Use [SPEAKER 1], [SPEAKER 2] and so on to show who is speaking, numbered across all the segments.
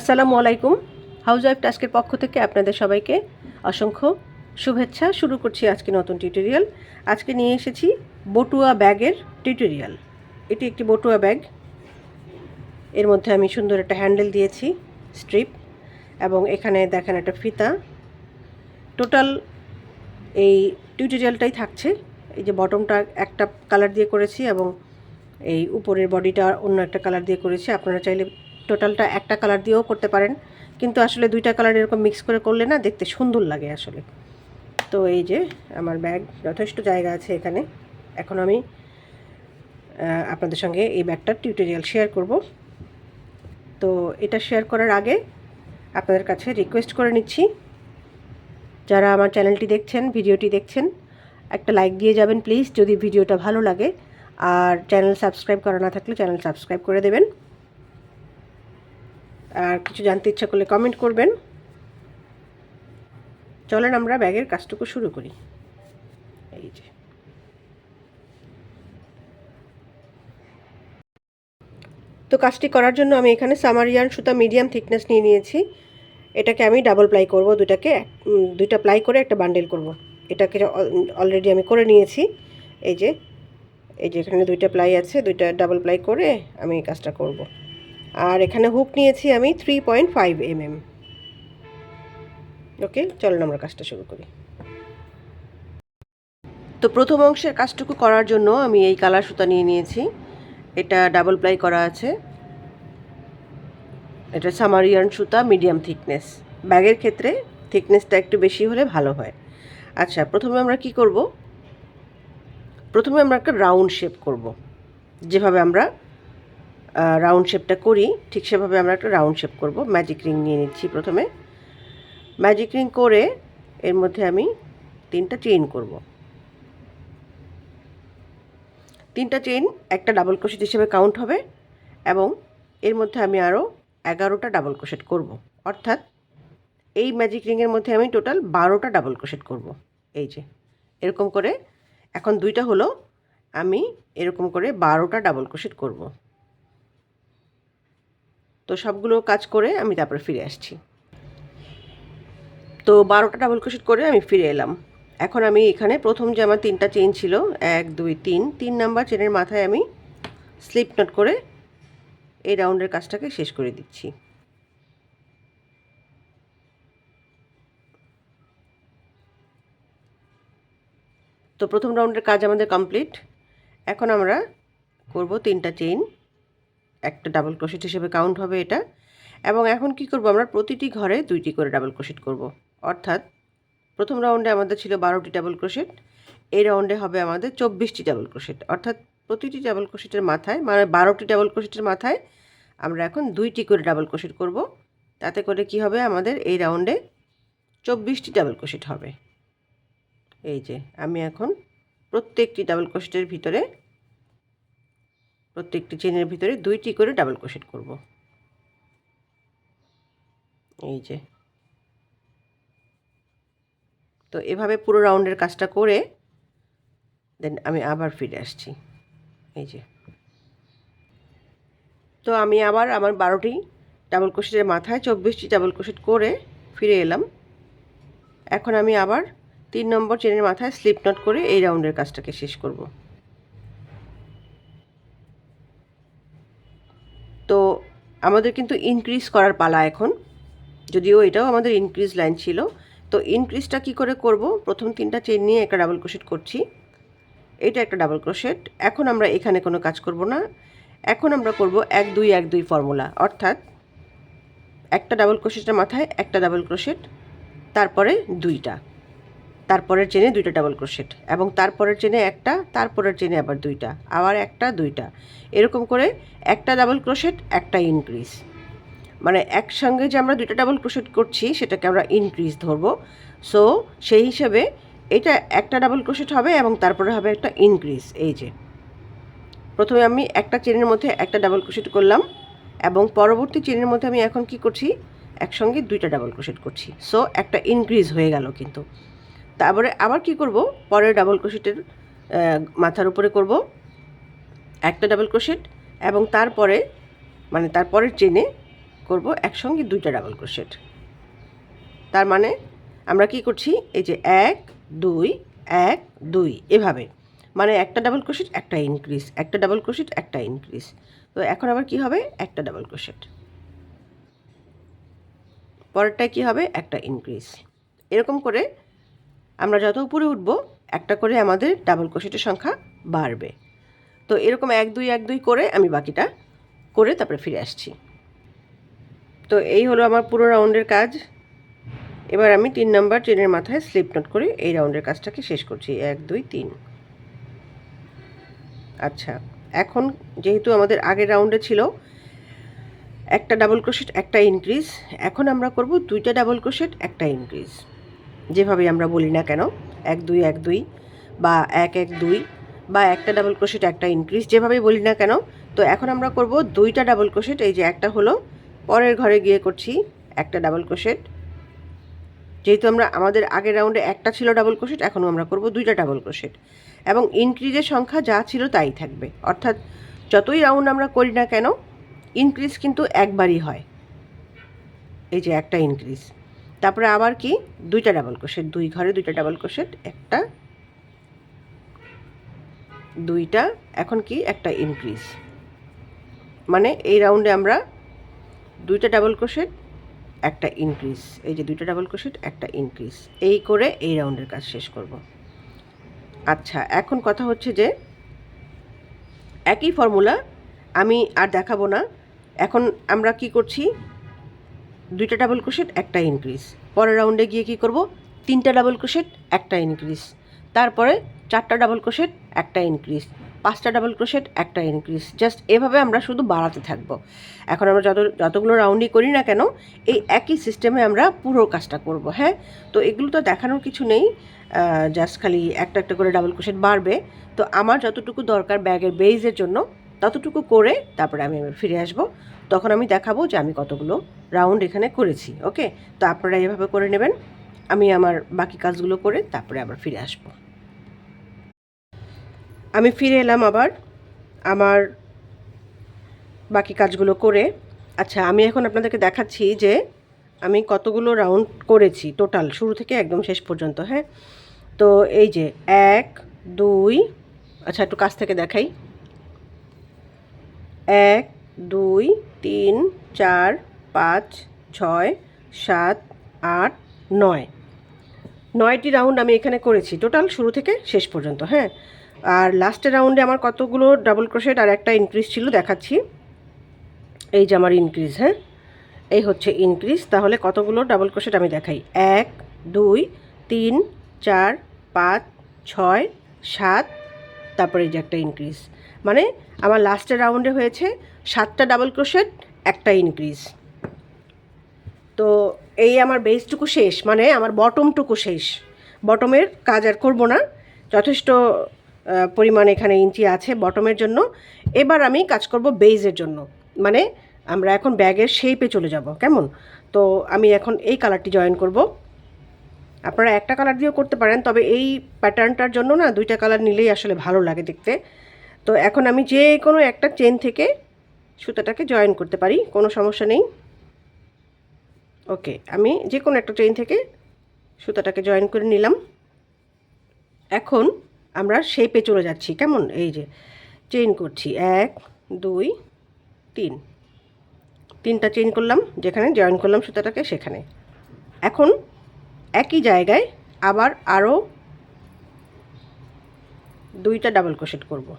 [SPEAKER 1] আসসালামু আলাইকুম house wife টাস্কের পক্ষ থেকে আপনাদের সবাইকে অসংখ্য শুভেচ্ছা শুরু করছি আজকে নতুন টিউটোরিয়াল আজকে নিয়ে এসেছি বটুয়া ব্যাগের টিউটোরিয়াল এটি একটি বটুয়া ব্যাগ এর মধ্যে আমি সুন্দর একটা হ্যান্ডেল দিয়েছি স্ট্রিপ এবং এখানে দেখেন একটা ফিতা টোটাল এই টিউটোরিয়ালটাই থাকছে এই যে বটমটা একটা কালার দিয়ে করেছি এবং এই উপরের বডিটা অন্য একটা কালার দিয়ে করেছি আপনারা চাইলে টোটালটা একটা কালার দিয়েও করতে পারেন কিন্তু আসলে দুইটা কালার এরকম মিক্স করে করলে না দেখতে সুন্দর লাগে আসলে তো এই যে আমার ব্যাগ যথেষ্ট জায়গা আছে এখানে এখন আমি আপনাদের সঙ্গে এই ব্যাগটার টিউটোরিয়াল শেয়ার করব তো এটা শেয়ার করার আগে আপনাদের কাছে রিকোয়েস্ট করে নিচ্ছি যারা আমার চ্যানেলটি দেখছেন ভিডিওটি দেখছেন একটা লাইক দিয়ে যাবেন প্লিজ যদি ভিডিওটা ভালো লাগে আর চ্যানেল সাবস্ক্রাইব করা না থাকলে চ্যানেল সাবস্ক্রাইব করে দেবেন আর কিছু জানতে ইচ্ছা করলে কমেন্ট করবেন চলেন আমরা ব্যাগের কাজটুকু শুরু করি এই যে তো কাজটি করার জন্য আমি এখানে সামারিয়ান সুতা মিডিয়াম থিকনেস নিয়ে নিয়েছি এটাকে আমি ডাবল প্লাই করব দুটাকে দুইটা প্লাই করে একটা বান্ডেল করব। এটাকে অলরেডি আমি করে নিয়েছি এই যে এই যে এখানে দুইটা প্লাই আছে দুইটা ডাবল প্লাই করে আমি এই কাজটা করবো আর এখানে হুক নিয়েছি আমি three point five M M okay চলুন আমরা কাজটা শুরু করি তো প্রথম অংশের কাজটুকু করার জন্য আমি এই কালার সুতা নিয়ে নিয়েছি এটা ডাবল প্লাই করা আছে এটা সামারিয়ান সুতা মিডিয়াম থিকনেস ব্যাগের ক্ষেত্রে থিকনেসটা একটু বেশি হলে ভালো হয় আচ্ছা প্রথমে আমরা কি করব প্রথমে আমরা একটা রাউন্ড শেপ করব যেভাবে আমরা রাউন্ড শেপটা করি ঠিক সেভাবে আমরা একটা রাউন্ড শেপ করব ম্যাজিক রিং নিয়ে নিচ্ছি প্রথমে ম্যাজিক রিং করে এর মধ্যে আমি তিনটা চেইন করব তিনটা চেইন একটা ডাবল ক্রোশেট হিসেবে কাউন্ট হবে এবং এর মধ্যে আমি আরও এগারোটা ডাবল ক্রোশেট করব অর্থাৎ এই ম্যাজিক রিংয়ের মধ্যে আমি টোটাল বারোটা ডাবল ক্রোশেট করব এই যে এরকম করে এখন দুইটা হলো আমি এরকম করে বারোটা ডাবল ক্রোশেট করব তো সবগুলো কাজ করে আমি তারপরে ফিরে আসছি তো বারোটা ডাবল ক্রোশেট করে আমি ফিরে এলাম এখন আমি এখানে প্রথম যে আমার তিনটা চেন ছিল এক দুই তিন তিন নাম্বার চেনের মাথায় আমি স্লিপ নট করে এই রাউন্ডের কাজটাকে শেষ করে দিচ্ছি তো প্রথম রাউন্ডের কাজ আমাদের কমপ্লিট এখন আমরা করব তিনটা চেইন একটা ডাবল ক্রোশেট হিসেবে কাউন্ট হবে এটা এবং এখন কি করব আমরা প্রতিটি ঘরে দুইটি করে ডাবল ক্রোশেট করব অর্থাৎ প্রথম রাউন্ডে আমাদের ছিল বারোটি ডাবল ক্রোশেট এই রাউন্ডে হবে আমাদের চব্বিশটি ডাবল ক্রোশেট অর্থাৎ প্রতিটি ডাবল ক্রোশেটের মাথায় মানে বারোটি ডাবল ক্রোশেটের মাথায় আমরা এখন দুইটি করে ডাবল ক্রোশেট করব তাতে করে কি হবে আমাদের এই রাউন্ডে চব্বিশটি ডাবল ক্রোশেট হবে এই যে আমি এখন প্রত্যেকটি ডাবল ক্রোশেটের ভিতরে প্রত্যেকটি চেনের ভিতরে দুইটি করে ডাবল ক্রোশেট করব এই যে তো এভাবে পুরো রাউন্ডের কাজটা করে দেন আমি আবার ফিরে আসছি এই যে তো আমি আবার আমার বারোটি ডাবল ক্রোশেটের মাথায় চব্বিশটি ডাবল ক্রোশেট করে ফিরে এলাম এখন আমি আবার তিন নম্বর চেনের মাথায় স্লিপ নট করে এই রাউন্ডের কাজটাকে শেষ করবো আমাদের কিন্তু ইনক্রিজ করার পালা এখন যদিও এটাও আমাদের ইনক্রিজ লাইন ছিল তো ইনক্রিজটা কি করে করব প্রথম তিনটা চেন নিয়ে একটা ডাবল ক্রোশেট করছি এটা একটা ডাবল ক্রোশেট এখন আমরা এখানে কোনো কাজ করব না এখন আমরা করব এক দুই এক দুই ফর্মুলা অর্থাৎ একটা ডাবল ক্রোশেটের মাথায় একটা ডাবল ক্রোশেট তারপরে দুইটা তারপরের চেনে দুইটা ডাবল ক্রোশেট এবং তারপরের চেনে একটা তারপরের চেনে আবার দুইটা আবার একটা দুইটা এরকম করে একটা ডাবল ক্রোশেট একটা ইনক্রিজ মানে একসঙ্গে যে আমরা দুইটা ডাবল ক্রোশেট করছি সেটাকে আমরা ইনক্রিজ ধরবো সো সেই হিসাবে এটা একটা ডাবল ক্রোশেট হবে এবং তারপরে হবে একটা ইনক্রিজ এই যে প্রথমে আমি একটা চেনের মধ্যে একটা ডাবল ক্রোশেট করলাম এবং পরবর্তী চেনের মধ্যে আমি এখন কি করছি একসঙ্গে দুইটা ডাবল ক্রোশেট করছি সো একটা ইনক্রিজ হয়ে গেল কিন্তু তারপরে আবার কি করব পরের ডাবল ক্রোশেটের মাথার উপরে করব একটা ডাবল ক্রোশেট এবং তারপরে মানে তারপরের চেনে করব একসঙ্গে দুইটা ডাবল ক্রোশেট তার মানে আমরা কি করছি এই যে এক দুই এক দুই এভাবে মানে একটা ডাবল ক্রোশেট একটা ইনক্রিজ একটা ডাবল ক্রোশেট একটা ইনক্রিজ তো এখন আবার কি হবে একটা ডাবল ক্রোশেট পরেরটায় কি হবে একটা ইনক্রিজ এরকম করে আমরা যত উপরে উঠব একটা করে আমাদের ডাবল ক্রোশেটের সংখ্যা বাড়বে তো এরকম এক দুই এক দুই করে আমি বাকিটা করে তারপরে ফিরে আসছি তো এই হলো আমার পুরো রাউন্ডের কাজ এবার আমি তিন নাম্বার চেনের মাথায় স্লিপ নোট করে এই রাউন্ডের কাজটাকে শেষ করছি এক দুই তিন আচ্ছা এখন যেহেতু আমাদের আগের রাউন্ডে ছিল একটা ডাবল ক্রোশেট একটা ইনক্রিজ এখন আমরা করব দুইটা ডাবল ক্রোশেট একটা ইনক্রিজ যেভাবে আমরা বলি না কেন এক দুই এক দুই বা এক এক দুই বা একটা ডাবল ক্রোশেট একটা ইনক্রিজ যেভাবেই বলি না কেন তো এখন আমরা করব দুইটা ডাবল ক্রোশেট এই যে একটা হলো পরের ঘরে গিয়ে করছি একটা ডাবল ক্রোশেট যেহেতু আমরা আমাদের আগের রাউন্ডে একটা ছিল ডাবল ক্রোশেট এখনও আমরা করব দুইটা ডাবল ক্রোশেট এবং ইনক্রিজের সংখ্যা যা ছিল তাই থাকবে অর্থাৎ যতই রাউন্ড আমরা করি না কেন ইনক্রিজ কিন্তু একবারই হয় এই যে একটা ইনক্রিজ তারপরে আবার কি দুইটা ডাবল ক্রোশেট দুই ঘরে দুইটা ডাবল ক্রোশেট একটা দুইটা এখন কি একটা ইনক্রিজ মানে এই রাউন্ডে আমরা দুইটা ডাবল ক্রোশেট একটা ইনক্রিজ এই যে দুইটা ডাবল ক্রোশেট একটা ইনক্রিজ এই করে এই রাউন্ডের কাজ শেষ করব আচ্ছা এখন কথা হচ্ছে যে একই ফর্মুলা আমি আর দেখাবো না এখন আমরা কি করছি দুইটা ডাবল ক্রোশেট একটা ইনক্রিজ পরের রাউন্ডে গিয়ে কি করব তিনটা ডাবল ক্রোশেট একটা ইনক্রিজ তারপরে চারটা ডাবল ক্রোশেট একটা ইনক্রিজ পাঁচটা ডাবল ক্রোশেট একটা ইনক্রিজ জাস্ট এভাবে আমরা শুধু বাড়াতে থাকব এখন আমরা যত যতগুলো রাউন্ডই করি না কেন এই একই সিস্টেমে আমরা পুরো কাজটা করব হ্যাঁ তো এগুলো তো দেখানোর কিছু নেই জাস্ট খালি একটা একটা করে ডাবল ক্রোশেট বাড়বে তো আমার যতটুকু দরকার ব্যাগের বেইজের জন্য ততটুকু করে তারপরে আমি ফিরে আসব তখন আমি দেখাবো যে আমি কতগুলো রাউন্ড এখানে করেছি ওকে তো আপনারা এভাবে করে নেবেন আমি আমার বাকি কাজগুলো করে তারপরে আবার ফিরে আসব আমি ফিরে এলাম আবার আমার বাকি কাজগুলো করে আচ্ছা আমি এখন আপনাদেরকে দেখাচ্ছি যে আমি কতগুলো রাউন্ড করেছি টোটাল শুরু থেকে একদম শেষ পর্যন্ত হ্যাঁ তো এই যে এক দুই আচ্ছা একটু কাছ থেকে দেখাই এক দুই তিন চার পাঁচ ছয় সাত আট নয় নয়টি রাউন্ড আমি এখানে করেছি টোটাল শুরু থেকে শেষ পর্যন্ত হ্যাঁ আর লাস্টের রাউন্ডে আমার কতগুলো ডাবল ক্রোশেট আর একটা ইনক্রিজ ছিল দেখাচ্ছি এই যে আমার ইনক্রিজ হ্যাঁ এই হচ্ছে ইনক্রিজ তাহলে কতগুলো ডাবল ক্রোশেট আমি দেখাই এক দুই তিন চার পাঁচ ছয় সাত তারপরে যে একটা ইনক্রিজ মানে আমার লাস্টের রাউন্ডে হয়েছে সাতটা ডাবল ক্রোশেট একটা ইনক্রিজ তো এই আমার বেসটুকু শেষ মানে আমার বটমটুকু শেষ বটমের কাজ আর করবো না যথেষ্ট পরিমাণ এখানে ইঞ্চি আছে বটমের জন্য এবার আমি কাজ করব বেইজের জন্য মানে আমরা এখন ব্যাগের শেপে চলে যাব কেমন তো আমি এখন এই কালারটি জয়েন করব আপনারা একটা কালার দিয়েও করতে পারেন তবে এই প্যাটার্নটার জন্য না দুইটা কালার নিলেই আসলে ভালো লাগে দেখতে তো এখন আমি যে কোনো একটা চেন থেকে সুতাটাকে জয়েন করতে পারি কোনো সমস্যা নেই ওকে আমি যে কোনো একটা চেন থেকে সুতাটাকে জয়েন করে নিলাম এখন আমরা শেপে চলে যাচ্ছি কেমন এই যে চেইন করছি এক দুই তিন তিনটা চেইন করলাম যেখানে জয়েন করলাম সুতাটাকে সেখানে এখন একই জায়গায় আবার আরও দুইটা ডাবল ক্রোশেট করবো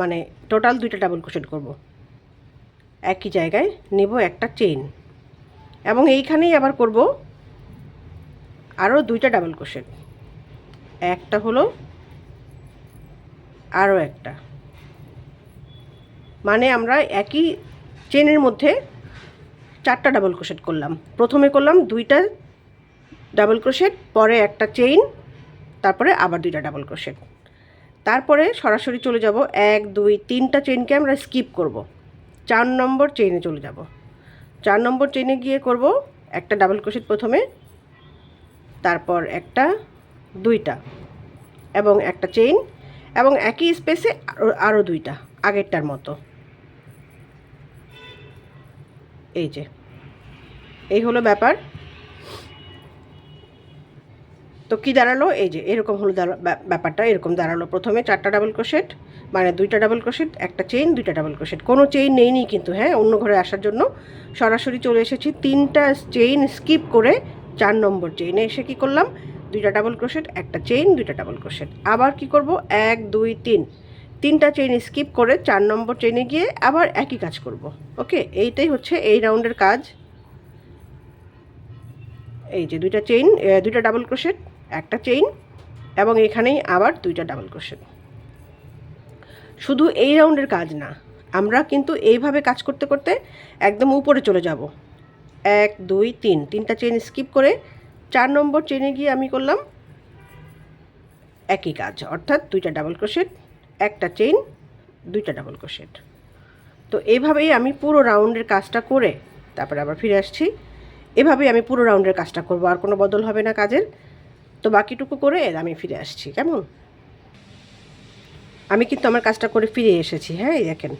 [SPEAKER 1] মানে টোটাল দুইটা ডাবল ক্রোশেট করব একই জায়গায় নেব একটা চেইন এবং এইখানেই আবার করব আরও দুইটা ডাবল ক্রোশেট একটা হলো আরও একটা মানে আমরা একই চেনের মধ্যে চারটা ডাবল ক্রোশেট করলাম প্রথমে করলাম দুইটা ডাবল ক্রোশেট পরে একটা চেইন তারপরে আবার দুইটা ডাবল ক্রোশেট তারপরে সরাসরি চলে যাব এক দুই তিনটা চেনকে আমরা স্কিপ করব। চার নম্বর চেনে চলে যাব চার নম্বর চেনে গিয়ে করব একটা ডাবল ক্রোশেট প্রথমে তারপর একটা দুইটা এবং একটা চেইন এবং একই স্পেসে আরও দুইটা আগেরটার মতো এই যে এই হলো ব্যাপার তো কী দাঁড়ালো এই যে এরকম হলো ব্যাপারটা এরকম দাঁড়ালো প্রথমে চারটা ডাবল ক্রোশেট মানে দুইটা ডাবল ক্রোশেট একটা চেইন দুইটা ডাবল ক্রোশেট কোনো চেইন নেইনি কিন্তু হ্যাঁ অন্য ঘরে আসার জন্য সরাসরি চলে এসেছি তিনটা চেইন স্কিপ করে চার নম্বর চেইনে এসে কি করলাম দুইটা ডাবল ক্রোশেট একটা চেইন দুইটা ডাবল ক্রোশেট আবার কি করব এক দুই তিন তিনটা চেইন স্কিপ করে চার নম্বর চেইনে গিয়ে আবার একই কাজ করব ওকে এইটাই হচ্ছে এই রাউন্ডের কাজ এই যে দুইটা চেইন দুইটা ডাবল ক্রোশেট একটা চেইন এবং এখানেই আবার দুইটা ডাবল ক্রোশেট শুধু এই রাউন্ডের কাজ না আমরা কিন্তু এইভাবে কাজ করতে করতে একদম উপরে চলে যাব এক দুই তিন তিনটা চেন স্কিপ করে চার নম্বর চেনে গিয়ে আমি করলাম একই কাজ অর্থাৎ দুইটা ডাবল ক্রোশেট একটা চেইন দুইটা ডাবল ক্রোশেট তো এইভাবেই আমি পুরো রাউন্ডের কাজটা করে তারপরে আবার ফিরে আসছি এভাবেই আমি পুরো রাউন্ডের কাজটা করব আর কোনো বদল হবে না কাজের তো বাকিটুকু করে আমি ফিরে আসছি কেমন আমি কিন্তু আমার কাজটা করে ফিরে এসেছি হ্যাঁ এই দেখেন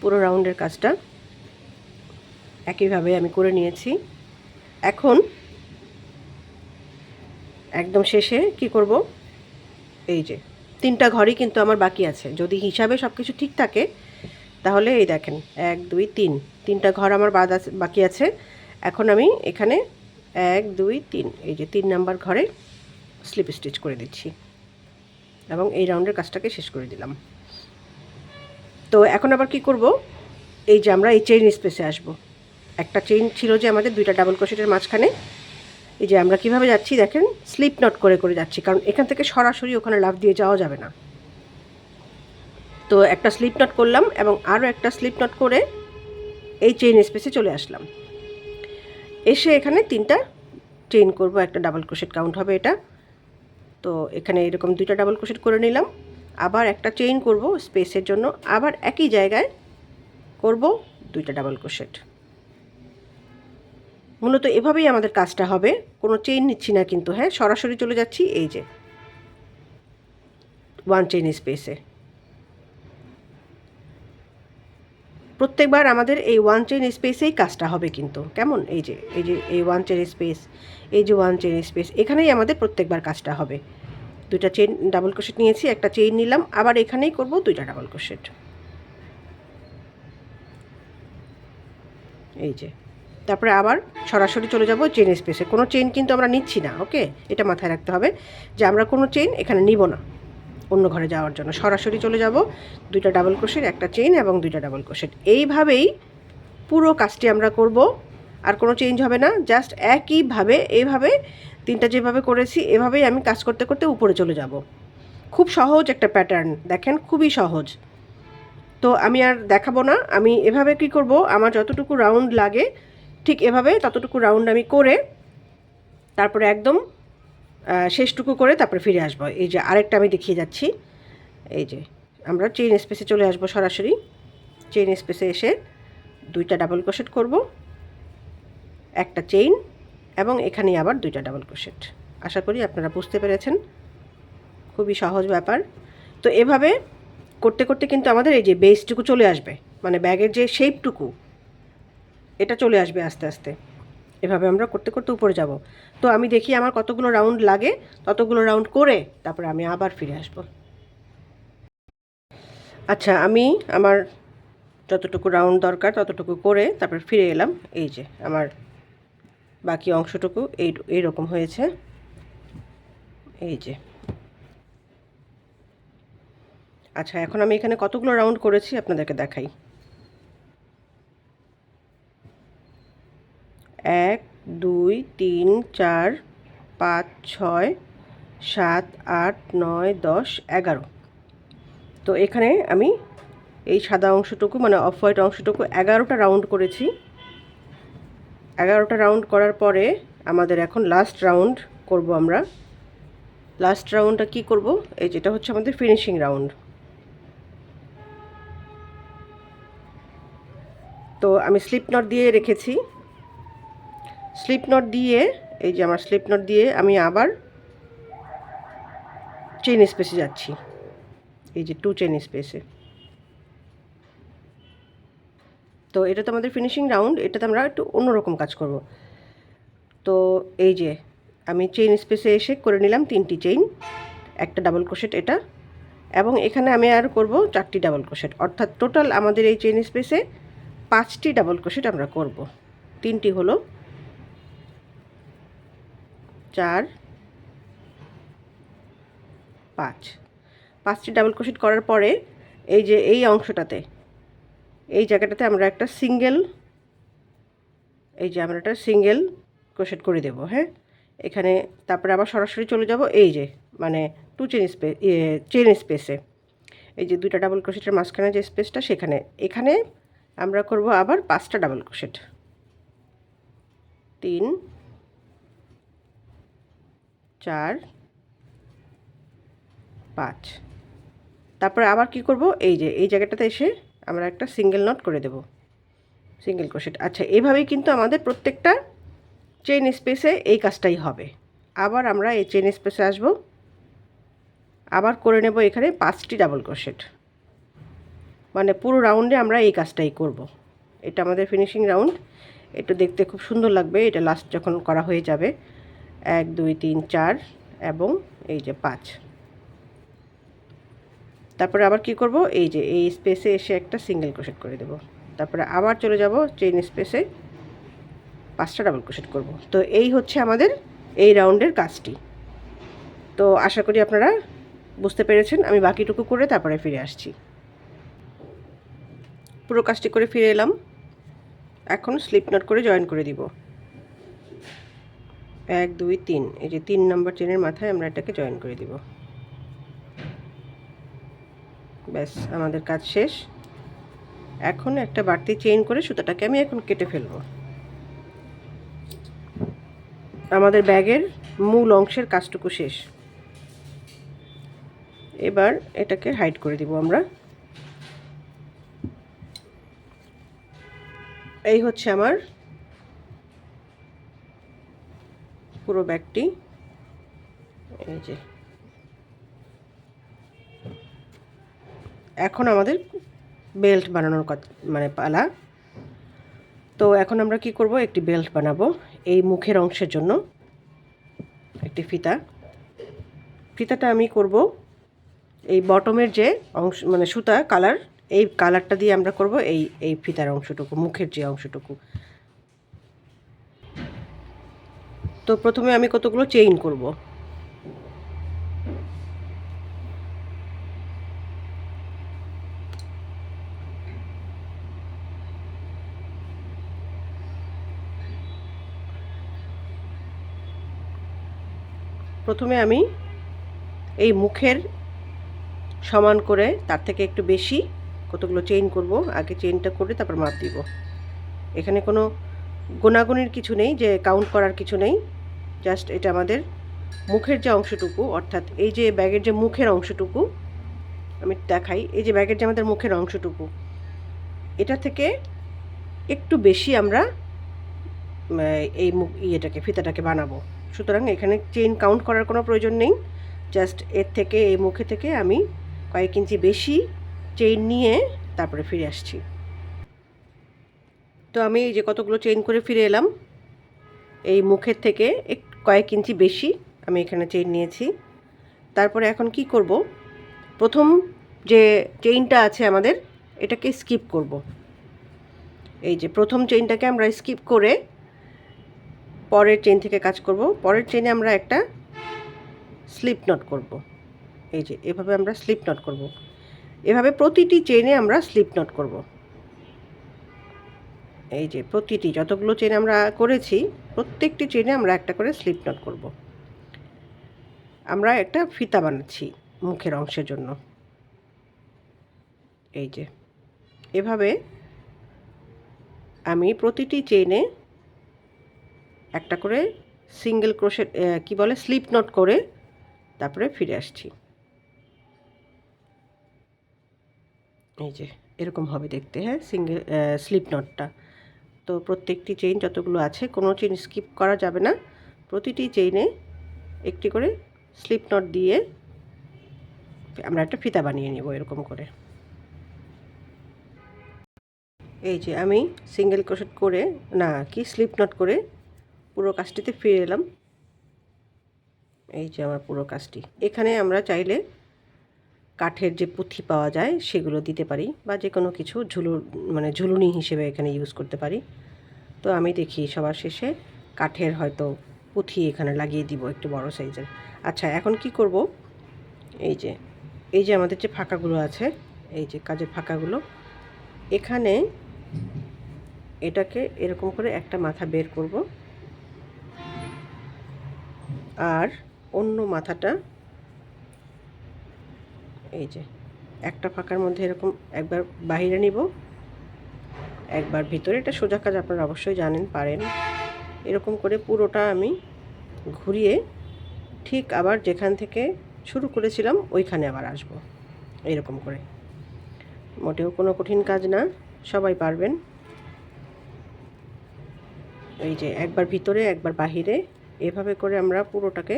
[SPEAKER 1] পুরো রাউন্ডের কাজটা একইভাবে আমি করে নিয়েছি এখন একদম শেষে কি করব এই যে তিনটা ঘরই কিন্তু আমার বাকি আছে যদি হিসাবে সব কিছু ঠিক থাকে তাহলে এই দেখেন এক দুই তিন তিনটা ঘর আমার বাদ আছে বাকি আছে এখন আমি এখানে এক দুই তিন এই যে তিন নাম্বার ঘরে স্লিপ স্টিচ করে দিচ্ছি এবং এই রাউন্ডের কাজটাকে শেষ করে দিলাম তো এখন আবার কি করব এই যে আমরা এই চেইন স্পেসে আসব একটা চেইন ছিল যে আমাদের দুইটা ডাবল ক্রোশেটের মাঝখানে এই যে আমরা কিভাবে যাচ্ছি দেখেন স্লিপ নট করে করে যাচ্ছি কারণ এখান থেকে সরাসরি ওখানে লাভ দিয়ে যাওয়া যাবে না তো একটা স্লিপ নট করলাম এবং আরও একটা স্লিপ নট করে এই চেইন স্পেসে চলে আসলাম এসে এখানে তিনটা চেইন করব একটা ডাবল ক্রোশেট কাউন্ট হবে এটা তো এখানে এরকম দুইটা ডাবল ক্রোশেট করে নিলাম আবার একটা চেইন করব স্পেসের জন্য আবার একই জায়গায় করব দুইটা ডাবল ক্রোশেট মূলত এভাবেই আমাদের কাজটা হবে কোনো চেইন নিচ্ছি না কিন্তু হ্যাঁ সরাসরি চলে যাচ্ছি এই যে ওয়ান চেইন স্পেসে প্রত্যেকবার আমাদের এই ওয়ান চেন স্পেসেই কাজটা হবে কিন্তু কেমন এই যে এই যে এই ওয়ান চেন স্পেস এই যে ওয়ান চেন স্পেস এখানেই আমাদের প্রত্যেকবার কাজটা হবে দুইটা চেন ডাবল ক্রোশেট নিয়েছি একটা চেইন নিলাম আবার এখানেই করব দুইটা ডাবল ক্রোশেট এই যে তারপরে আবার সরাসরি চলে যাব চেন স্পেসে কোনো চেন কিন্তু আমরা নিচ্ছি না ওকে এটা মাথায় রাখতে হবে যে আমরা কোনো চেন এখানে নিব না অন্য ঘরে যাওয়ার জন্য সরাসরি চলে যাব দুইটা ডাবল ক্রোশের একটা চেইন এবং দুইটা ডাবল ক্রোশের এইভাবেই পুরো কাজটি আমরা করব আর কোনো চেঞ্জ হবে না জাস্ট একইভাবে এইভাবে তিনটা যেভাবে করেছি এভাবেই আমি কাজ করতে করতে উপরে চলে যাব খুব সহজ একটা প্যাটার্ন দেখেন খুবই সহজ তো আমি আর দেখাবো না আমি এভাবে কি করব আমার যতটুকু রাউন্ড লাগে ঠিক এভাবে ততটুকু রাউন্ড আমি করে তারপরে একদম শেষটুকু করে তারপরে ফিরে আসবো এই যে আরেকটা আমি দেখিয়ে যাচ্ছি এই যে আমরা চেইন স্পেসে চলে আসবো সরাসরি চেইন স্পেসে এসে দুইটা ডাবল ক্রোশেট করব একটা চেইন এবং এখানে আবার দুইটা ডাবল ক্রোশেট আশা করি আপনারা বুঝতে পেরেছেন খুবই সহজ ব্যাপার তো এভাবে করতে করতে কিন্তু আমাদের এই যে বেসটুকু চলে আসবে মানে ব্যাগের যে শেপটুকু এটা চলে আসবে আস্তে আস্তে এভাবে আমরা করতে করতে উপরে যাব তো আমি দেখি আমার কতগুলো রাউন্ড লাগে ততগুলো রাউন্ড করে তারপরে আমি আবার ফিরে আসব আচ্ছা আমি আমার যতটুকু রাউন্ড দরকার ততটুকু করে তারপরে ফিরে এলাম এই যে আমার বাকি অংশটুকু এই এইরকম হয়েছে এই যে আচ্ছা এখন আমি এখানে কতগুলো রাউন্ড করেছি আপনাদেরকে দেখাই এক দুই তিন চার পাঁচ ছয় সাত আট নয় দশ এগারো তো এখানে আমি এই সাদা অংশটুকু মানে অফ হোয়াইট অংশটুকু এগারোটা রাউন্ড করেছি এগারোটা রাউন্ড করার পরে আমাদের এখন লাস্ট রাউন্ড করব আমরা লাস্ট রাউন্ডটা কি করব এই যেটা হচ্ছে আমাদের ফিনিশিং রাউন্ড তো আমি স্লিপ নট দিয়ে রেখেছি স্লিপ নট দিয়ে এই যে আমার স্লিপ নট দিয়ে আমি আবার চেন স্পেসে যাচ্ছি এই যে টু চেন স্পেসে তো এটা তো আমাদের ফিনিশিং রাউন্ড এটাতে আমরা একটু অন্যরকম কাজ করব তো এই যে আমি চেইন স্পেসে এসে করে নিলাম তিনটি চেইন একটা ডাবল ক্রোশেট এটা এবং এখানে আমি আর করব চারটি ডাবল ক্রোশেট অর্থাৎ টোটাল আমাদের এই চেইন স্পেসে পাঁচটি ডাবল ক্রোশেট আমরা করব তিনটি হলো চার পাঁচ পাঁচটি ডাবল ক্রোশিট করার পরে এই যে এই অংশটাতে এই জায়গাটাতে আমরা একটা সিঙ্গেল এই যে আমরা একটা সিঙ্গেল ক্রোশেট করে দেব হ্যাঁ এখানে তারপরে আবার সরাসরি চলে যাব এই যে মানে টু চেন স্পেস চেন স্পেসে এই যে দুইটা ডাবল ক্রোশেটের মাঝখানে যে স্পেসটা সেখানে এখানে আমরা করব আবার পাঁচটা ডাবল ক্রোশেট তিন চার পাঁচ তারপরে আবার কি করব এই যে এই জায়গাটাতে এসে আমরা একটা সিঙ্গেল নট করে দেব সিঙ্গেল ক্রোশেট আচ্ছা এভাবেই কিন্তু আমাদের প্রত্যেকটা চেন স্পেসে এই কাজটাই হবে আবার আমরা এই চেন স্পেসে আসব আবার করে নেব এখানে পাঁচটি ডাবল ক্রোশেট মানে পুরো রাউন্ডে আমরা এই কাজটাই করব। এটা আমাদের ফিনিশিং রাউন্ড এটা দেখতে খুব সুন্দর লাগবে এটা লাস্ট যখন করা হয়ে যাবে এক দুই তিন চার এবং এই যে পাঁচ তারপরে আবার কি করব এই যে এই স্পেসে এসে একটা সিঙ্গেল ক্রোশেট করে দেব তারপরে আবার চলে যাব চেইন স্পেসে পাঁচটা ডাবল ক্রোশেট করব তো এই হচ্ছে আমাদের এই রাউন্ডের কাজটি তো আশা করি আপনারা বুঝতে পেরেছেন আমি বাকিটুকু করে তারপরে ফিরে আসছি পুরো কাজটি করে ফিরে এলাম এখন স্লিপ নট করে জয়েন করে দিব এক দুই তিন এই যে তিন নম্বর চেনের মাথায় আমরা এটাকে জয়েন করে দিব ব্যাস আমাদের কাজ শেষ এখন একটা বাড়তি চেইন করে সুতাটাকে আমি এখন কেটে ফেলব আমাদের ব্যাগের মূল অংশের কাজটুকু শেষ এবার এটাকে হাইড করে দিব আমরা এই হচ্ছে আমার পুরো ব্যাগটি এই যে এখন আমাদের বেল্ট বানানোর কথা মানে পালা তো এখন আমরা কি করব একটি বেল্ট বানাবো এই মুখের অংশের জন্য একটি ফিতা ফিতাটা আমি করব এই বটমের যে অংশ মানে সুতা কালার এই কালারটা দিয়ে আমরা করব এই এই ফিতার অংশটুকু মুখের যে অংশটুকু তো প্রথমে আমি কতগুলো চেইন করব প্রথমে আমি এই মুখের সমান করে তার থেকে একটু বেশি কতগুলো চেইন করব আগে চেইনটা করে তারপর মাপ দিব এখানে কোনো গোনাগুনির কিছু নেই যে কাউন্ট করার কিছু নেই জাস্ট এটা আমাদের মুখের যে অংশটুকু অর্থাৎ এই যে ব্যাগের যে মুখের অংশটুকু আমি দেখাই এই যে ব্যাগের যে আমাদের মুখের অংশটুকু এটা থেকে একটু বেশি আমরা এই মুখ ইয়েটাকে ফিতাটাকে বানাবো সুতরাং এখানে চেন কাউন্ট করার কোনো প্রয়োজন নেই জাস্ট এর থেকে এই মুখে থেকে আমি কয়েক ইঞ্চি বেশি চেইন নিয়ে তারপরে ফিরে আসছি তো আমি এই যে কতগুলো চেইন করে ফিরে এলাম এই মুখের থেকে এক কয়েক ইঞ্চি বেশি আমি এখানে চেইন নিয়েছি তারপরে এখন কি করব প্রথম যে চেইনটা আছে আমাদের এটাকে স্কিপ করব এই যে প্রথম চেইনটাকে আমরা স্কিপ করে পরের চেইন থেকে কাজ করব পরের চেইনে আমরা একটা স্লিপ নট করব এই যে এভাবে আমরা স্লিপ নট করব এভাবে প্রতিটি চেইনে আমরা স্লিপ নট করব এই যে প্রতিটি যতগুলো চেন আমরা করেছি প্রত্যেকটি চেনে আমরা একটা করে স্লিপ নট করব আমরা একটা ফিতা বানাচ্ছি মুখের অংশের জন্য এই যে এভাবে আমি প্রতিটি চেনে একটা করে সিঙ্গেল ক্রোশে কি বলে স্লিপ নট করে তারপরে ফিরে আসছি এই যে এরকম হবে দেখতে হ্যাঁ সিঙ্গেল স্লিপ নটটা তো প্রত্যেকটি চেইন যতগুলো আছে কোনো চেইন স্কিপ করা যাবে না প্রতিটি চেইনে একটি করে স্লিপ নট দিয়ে আমরা একটা ফিতা বানিয়ে নেব এরকম করে এই যে আমি সিঙ্গেল ক্রোশেট করে না কি স্লিপ নট করে পুরো কাজটিতে ফিরে এলাম এই যে আমার পুরো কাজটি এখানে আমরা চাইলে কাঠের যে পুঁথি পাওয়া যায় সেগুলো দিতে পারি বা যে কোনো কিছু ঝুলু মানে ঝুলুনি হিসেবে এখানে ইউজ করতে পারি তো আমি দেখি সবার শেষে কাঠের হয়তো পুঁথি এখানে লাগিয়ে দিব একটু বড় সাইজের আচ্ছা এখন কি করব এই যে এই যে আমাদের যে ফাঁকাগুলো আছে এই যে কাজের ফাঁকাগুলো এখানে এটাকে এরকম করে একটা মাথা বের করব আর অন্য মাথাটা এই যে একটা ফাঁকার মধ্যে এরকম একবার বাহিরে নিব একবার ভিতরে এটা সোজা কাজ আপনারা অবশ্যই জানেন পারেন এরকম করে পুরোটা আমি ঘুরিয়ে ঠিক আবার যেখান থেকে শুরু করেছিলাম ওইখানে আবার আসব এরকম করে মোটেও কোনো কঠিন কাজ না সবাই পারবেন এই যে একবার ভিতরে একবার বাহিরে এভাবে করে আমরা পুরোটাকে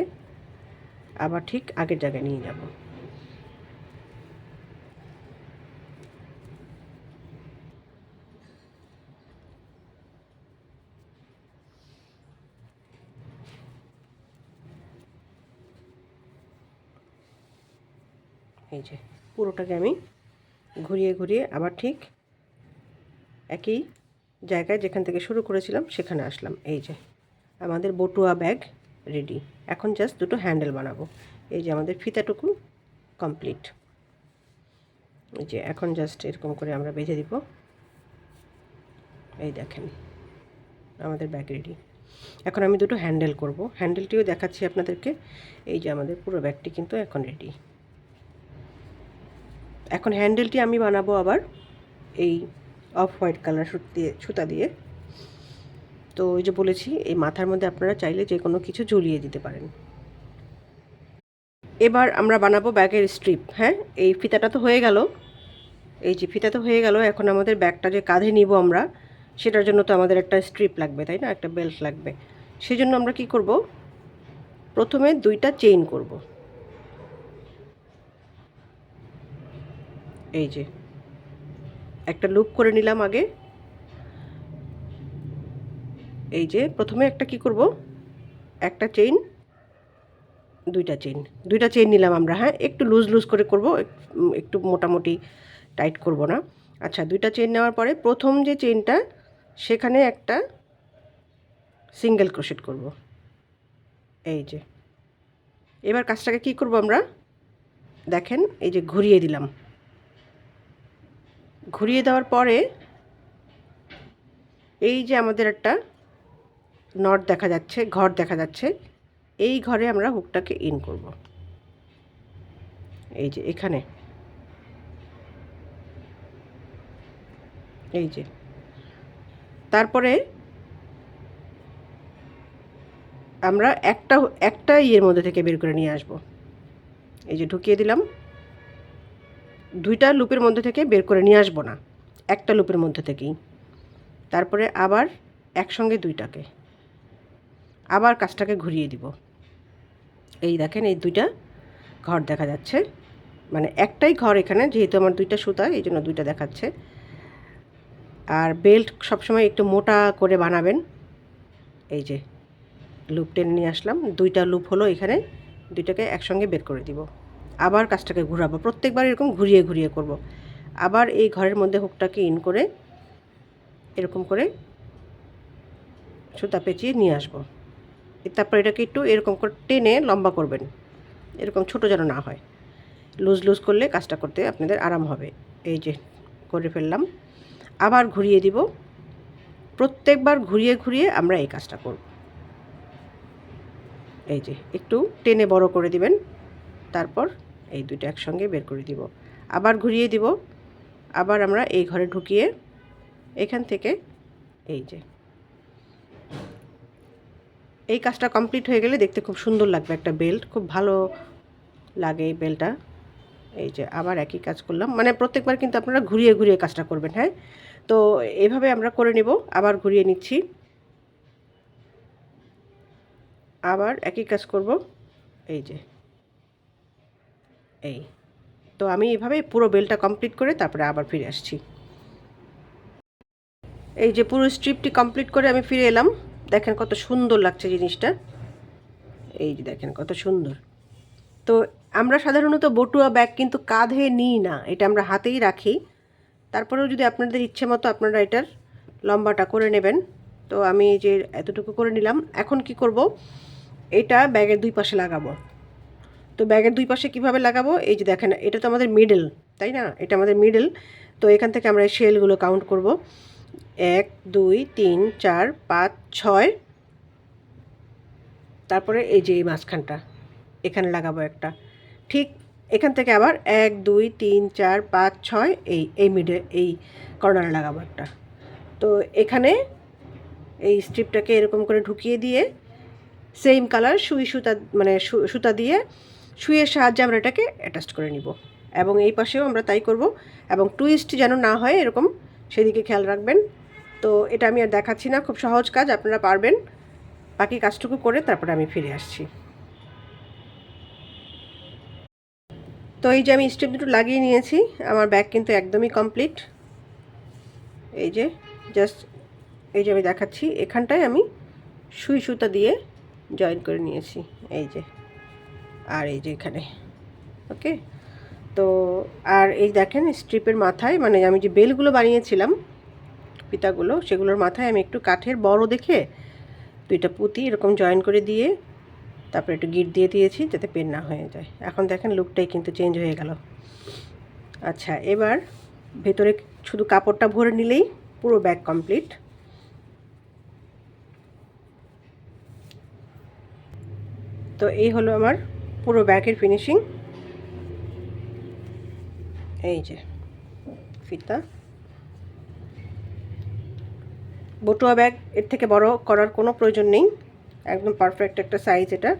[SPEAKER 1] আবার ঠিক আগের জায়গায় নিয়ে যাব এই যে পুরোটাকে আমি ঘুরিয়ে ঘুরিয়ে আবার ঠিক একই জায়গায় যেখান থেকে শুরু করেছিলাম সেখানে আসলাম এই যে আমাদের বটুয়া ব্যাগ রেডি এখন জাস্ট দুটো হ্যান্ডেল বানাবো এই যে আমাদের ফিতাটুকু কমপ্লিট এই যে এখন জাস্ট এরকম করে আমরা বেঁধে দিব এই দেখেন আমাদের ব্যাগ রেডি এখন আমি দুটো হ্যান্ডেল করব হ্যান্ডেলটিও দেখাচ্ছি আপনাদেরকে এই যে আমাদের পুরো ব্যাগটি কিন্তু এখন রেডি এখন হ্যান্ডেলটি আমি বানাবো আবার এই অফ হোয়াইট কালার সুত দিয়ে সুতা দিয়ে তো ওই যে বলেছি এই মাথার মধ্যে আপনারা চাইলে যে কোনো কিছু ঝুলিয়ে দিতে পারেন এবার আমরা বানাবো ব্যাগের স্ট্রিপ হ্যাঁ এই ফিতাটা তো হয়ে গেল এই যে ফিতা তো হয়ে গেল এখন আমাদের ব্যাগটা যে কাঁধে নিব আমরা সেটার জন্য তো আমাদের একটা স্ট্রিপ লাগবে তাই না একটা বেল্ট লাগবে সেই জন্য আমরা কি করব প্রথমে দুইটা চেইন করব এই যে একটা লুপ করে নিলাম আগে এই যে প্রথমে একটা কি করব একটা চেইন দুইটা চেইন দুইটা চেইন নিলাম আমরা হ্যাঁ একটু লুজ লুজ করে করব একটু মোটামুটি টাইট করব না আচ্ছা দুইটা চেইন নেওয়ার পরে প্রথম যে চেইনটা সেখানে একটা সিঙ্গেল ক্রোশেট করব এই যে এবার কাজটাকে কি করব আমরা দেখেন এই যে ঘুরিয়ে দিলাম ঘুরিয়ে দেওয়ার পরে এই যে আমাদের একটা নট দেখা যাচ্ছে ঘর দেখা যাচ্ছে এই ঘরে আমরা হুকটাকে ইন করব এই যে এখানে এই যে তারপরে আমরা একটা একটা ইয়ের মধ্যে থেকে বের করে নিয়ে আসব এই যে ঢুকিয়ে দিলাম দুইটা লুপের মধ্যে থেকে বের করে নিয়ে আসবো না একটা লুপের মধ্যে থেকেই তারপরে আবার একসঙ্গে দুইটাকে আবার কাজটাকে ঘুরিয়ে দিব এই দেখেন এই দুইটা ঘর দেখা যাচ্ছে মানে একটাই ঘর এখানে যেহেতু আমার দুইটা সুতা এই জন্য দুইটা দেখাচ্ছে আর বেল্ট সবসময় একটু মোটা করে বানাবেন এই যে লুপ টেনে নিয়ে আসলাম দুইটা লুপ হলো এখানে দুইটাকে একসঙ্গে বের করে দিব আবার কাজটাকে ঘুরাবো প্রত্যেকবার এরকম ঘুরিয়ে ঘুরিয়ে করব। আবার এই ঘরের মধ্যে হুকটাকে ইন করে এরকম করে সুতা পেঁচিয়ে নিয়ে আসবো তারপর এটাকে একটু এরকম করে টেনে লম্বা করবেন এরকম ছোট যেন না হয় লুজ লুজ করলে কাজটা করতে আপনাদের আরাম হবে এই যে করে ফেললাম আবার ঘুরিয়ে দিব প্রত্যেকবার ঘুরিয়ে ঘুরিয়ে আমরা এই কাজটা করব এই যে একটু টেনে বড় করে দিবেন তারপর এই দুটো একসঙ্গে বের করে দিব আবার ঘুরিয়ে দিব আবার আমরা এই ঘরে ঢুকিয়ে এখান থেকে এই যে এই কাজটা কমপ্লিট হয়ে গেলে দেখতে খুব সুন্দর লাগবে একটা বেল্ট খুব ভালো লাগে এই বেল্টটা এই যে আবার একই কাজ করলাম মানে প্রত্যেকবার কিন্তু আপনারা ঘুরিয়ে ঘুরিয়ে কাজটা করবেন হ্যাঁ তো এভাবে আমরা করে নেব আবার ঘুরিয়ে নিচ্ছি আবার একই কাজ করব এই যে এই তো আমি এভাবে পুরো বেলটা কমপ্লিট করে তারপরে আবার ফিরে আসছি এই যে পুরো স্ট্রিপটি কমপ্লিট করে আমি ফিরে এলাম দেখেন কত সুন্দর লাগছে জিনিসটা এই যে দেখেন কত সুন্দর তো আমরা সাধারণত বটুয়া ব্যাগ কিন্তু কাঁধে নিই না এটা আমরা হাতেই রাখি তারপরেও যদি আপনাদের ইচ্ছে মতো আপনারা এটার লম্বাটা করে নেবেন তো আমি যে এতটুকু করে নিলাম এখন কি করব এটা ব্যাগের দুই পাশে লাগাবো তো ব্যাগের দুই পাশে কিভাবে লাগাবো এই যে দেখেন এটা তো আমাদের মিডল তাই না এটা আমাদের মিডল তো এখান থেকে আমরা এই শেলগুলো কাউন্ট করব এক দুই তিন চার পাঁচ ছয় তারপরে এই যে এই মাঝখানটা এখানে লাগাবো একটা ঠিক এখান থেকে আবার এক দুই তিন চার পাঁচ ছয় এই এই মিডে এই কর্নারে লাগাবো একটা তো এখানে এই স্ট্রিপটাকে এরকম করে ঢুকিয়ে দিয়ে সেম কালার সুই সুতা মানে সুতা দিয়ে সুইয়ের সাহায্যে আমরা এটাকে অ্যাটাচ করে নিব এবং এই পাশেও আমরা তাই করব এবং টুইস্ট যেন না হয় এরকম সেদিকে খেয়াল রাখবেন তো এটা আমি আর দেখাচ্ছি না খুব সহজ কাজ আপনারা পারবেন বাকি কাজটুকু করে তারপরে আমি ফিরে আসছি তো এই যে আমি স্টেপ দুটো লাগিয়ে নিয়েছি আমার ব্যাগ কিন্তু একদমই কমপ্লিট এই যে জাস্ট এই যে আমি দেখাচ্ছি এখানটায় আমি সুই সুতা দিয়ে জয়েন করে নিয়েছি এই যে আর এই যে এখানে ওকে তো আর এই দেখেন স্ট্রিপের মাথায় মানে আমি যে বেলগুলো বানিয়েছিলাম পিতাগুলো সেগুলোর মাথায় আমি একটু কাঠের বড় দেখে দুইটা পুঁতি এরকম জয়েন করে দিয়ে তারপরে একটু গিট দিয়ে দিয়েছি যাতে পেন না হয়ে যায় এখন দেখেন লুকটাই কিন্তু চেঞ্জ হয়ে গেল আচ্ছা এবার ভেতরে শুধু কাপড়টা ভরে নিলেই পুরো ব্যাগ কমপ্লিট তো এই হলো আমার পুরো ব্যাগের ফিনিশিং এই যে ফিতা বটুয়া ব্যাগ এর থেকে বড় করার কোনো প্রয়োজন নেই একদম পারফেক্ট একটা সাইজ এটা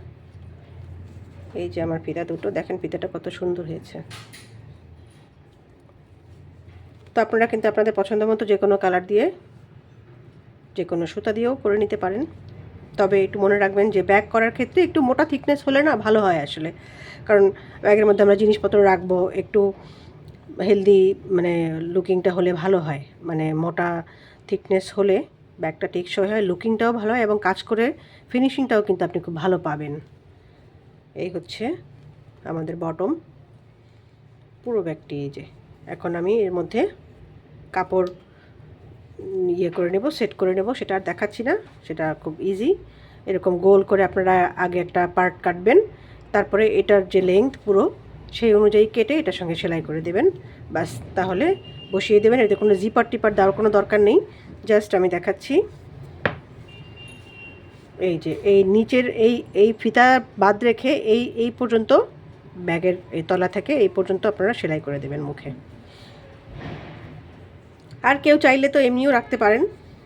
[SPEAKER 1] এই যে আমার ফিতা দুটো দেখেন ফিতাটা কত সুন্দর হয়েছে তো আপনারা কিন্তু আপনাদের পছন্দ মতো যে কোনো কালার দিয়ে যে কোনো সুতা দিয়েও করে নিতে পারেন তবে একটু মনে রাখবেন যে ব্যাগ করার ক্ষেত্রে একটু মোটা থিকনেস হলে না ভালো হয় আসলে কারণ ব্যাগের মধ্যে আমরা জিনিসপত্র রাখবো একটু হেলদি মানে লুকিংটা হলে ভালো হয় মানে মোটা থিকনেস হলে ব্যাগটা টেকসই হয় লুকিংটাও ভালো হয় এবং কাজ করে ফিনিশিংটাও কিন্তু আপনি খুব ভালো পাবেন এই হচ্ছে আমাদের বটম পুরো ব্যাগটি এই যে এখন আমি এর মধ্যে কাপড় ইয়ে করে নেব সেট করে নেব সেটা আর দেখাচ্ছি না সেটা খুব ইজি এরকম গোল করে আপনারা আগে একটা পার্ট কাটবেন তারপরে এটার যে লেংথ পুরো সেই অনুযায়ী কেটে এটার সঙ্গে সেলাই করে দেবেন বাস তাহলে বসিয়ে দেবেন এতে কোনো জিপার টিপার দেওয়ার কোনো দরকার নেই জাস্ট আমি দেখাচ্ছি এই যে এই নিচের এই এই ফিতা বাদ রেখে এই এই পর্যন্ত ব্যাগের এই তলা থেকে এই পর্যন্ত আপনারা সেলাই করে দেবেন মুখে আর কেউ চাইলে তো এমনিও রাখতে পারেন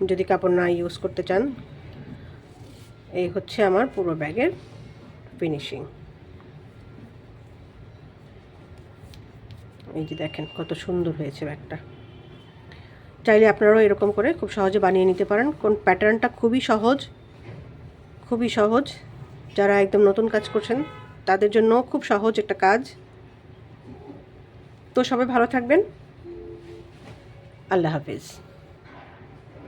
[SPEAKER 1] যদি কাপড় না ইউজ করতে চান এই হচ্ছে আমার পুরো ব্যাগের ফিনিশিং এই যে দেখেন কত সুন্দর হয়েছে ব্যাগটা চাইলে আপনারাও এরকম করে খুব সহজে বানিয়ে নিতে পারেন কোন প্যাটার্নটা খুবই সহজ খুবই সহজ যারা একদম নতুন কাজ করছেন তাদের জন্য খুব সহজ একটা কাজ তো সবাই ভালো থাকবেন আল্লাহ হাফিজ